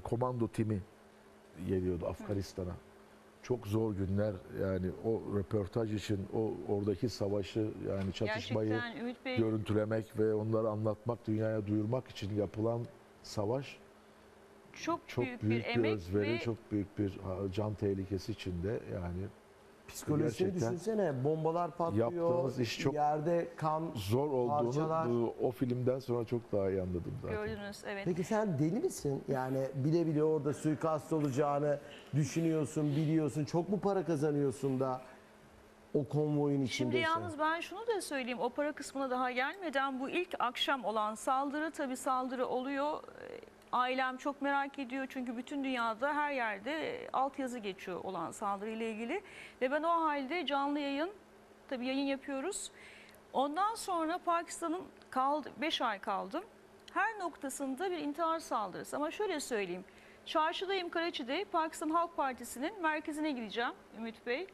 e, komando timi geliyordu Afganistan'a. Çok zor günler yani o röportaj için o oradaki savaşı yani çatışmayı Gerçekten Ümit Bey görüntülemek ve onları anlatmak, dünyaya duyurmak için yapılan savaş çok, çok büyük, büyük, bir emek özveri, ve çok büyük bir can tehlikesi içinde yani Psikolojisini Gerçekten düşünsene. Bombalar patlıyor. yaptığımız iş çok Yerde kan. zor olduğunu Parçalar. o filmden sonra çok daha iyi anladım zaten. gördünüz evet. Peki sen deli misin? Yani bile bile orada suikast olacağını düşünüyorsun, biliyorsun. Çok mu para kazanıyorsun da o konvoyun içindesin? Şimdi yalnız ben şunu da söyleyeyim. O para kısmına daha gelmeden bu ilk akşam olan saldırı tabii saldırı oluyor. Ee, Ailem çok merak ediyor çünkü bütün dünyada her yerde altyazı geçiyor olan saldırı ile ilgili. Ve ben o halde canlı yayın, tabii yayın yapıyoruz. Ondan sonra Pakistan'ın kaldı 5 ay kaldım. Her noktasında bir intihar saldırısı. Ama şöyle söyleyeyim. Çarşıdayım Karaçi'de Pakistan Halk Partisi'nin merkezine gideceğim Ümit Bey.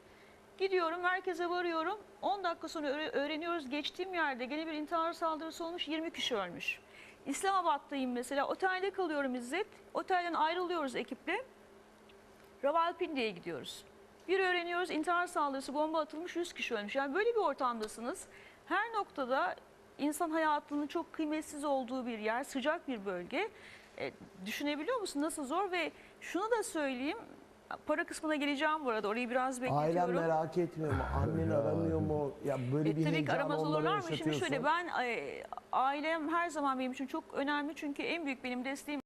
Gidiyorum merkeze varıyorum. 10 dakika sonra öğre- öğreniyoruz geçtiğim yerde gene bir intihar saldırısı olmuş 20 kişi ölmüş. İslamabad'dayım mesela otelde kalıyorum İzzet. Otelden ayrılıyoruz ekiple. Ravalpindi'ye gidiyoruz. Bir öğreniyoruz intihar saldırısı bomba atılmış 100 kişi ölmüş. Yani böyle bir ortamdasınız. Her noktada insan hayatının çok kıymetsiz olduğu bir yer, sıcak bir bölge. E, düşünebiliyor musun nasıl zor ve şunu da söyleyeyim. Para kısmına geleceğim bu arada. Orayı biraz bekletiyorum. merak etmiyor mu? Annen aramıyor mu? Ya böyle E, bir tabii ki aramaz olurlar mı? Şimdi şöyle ben e, ailem her zaman benim için çok önemli çünkü en büyük benim desteğim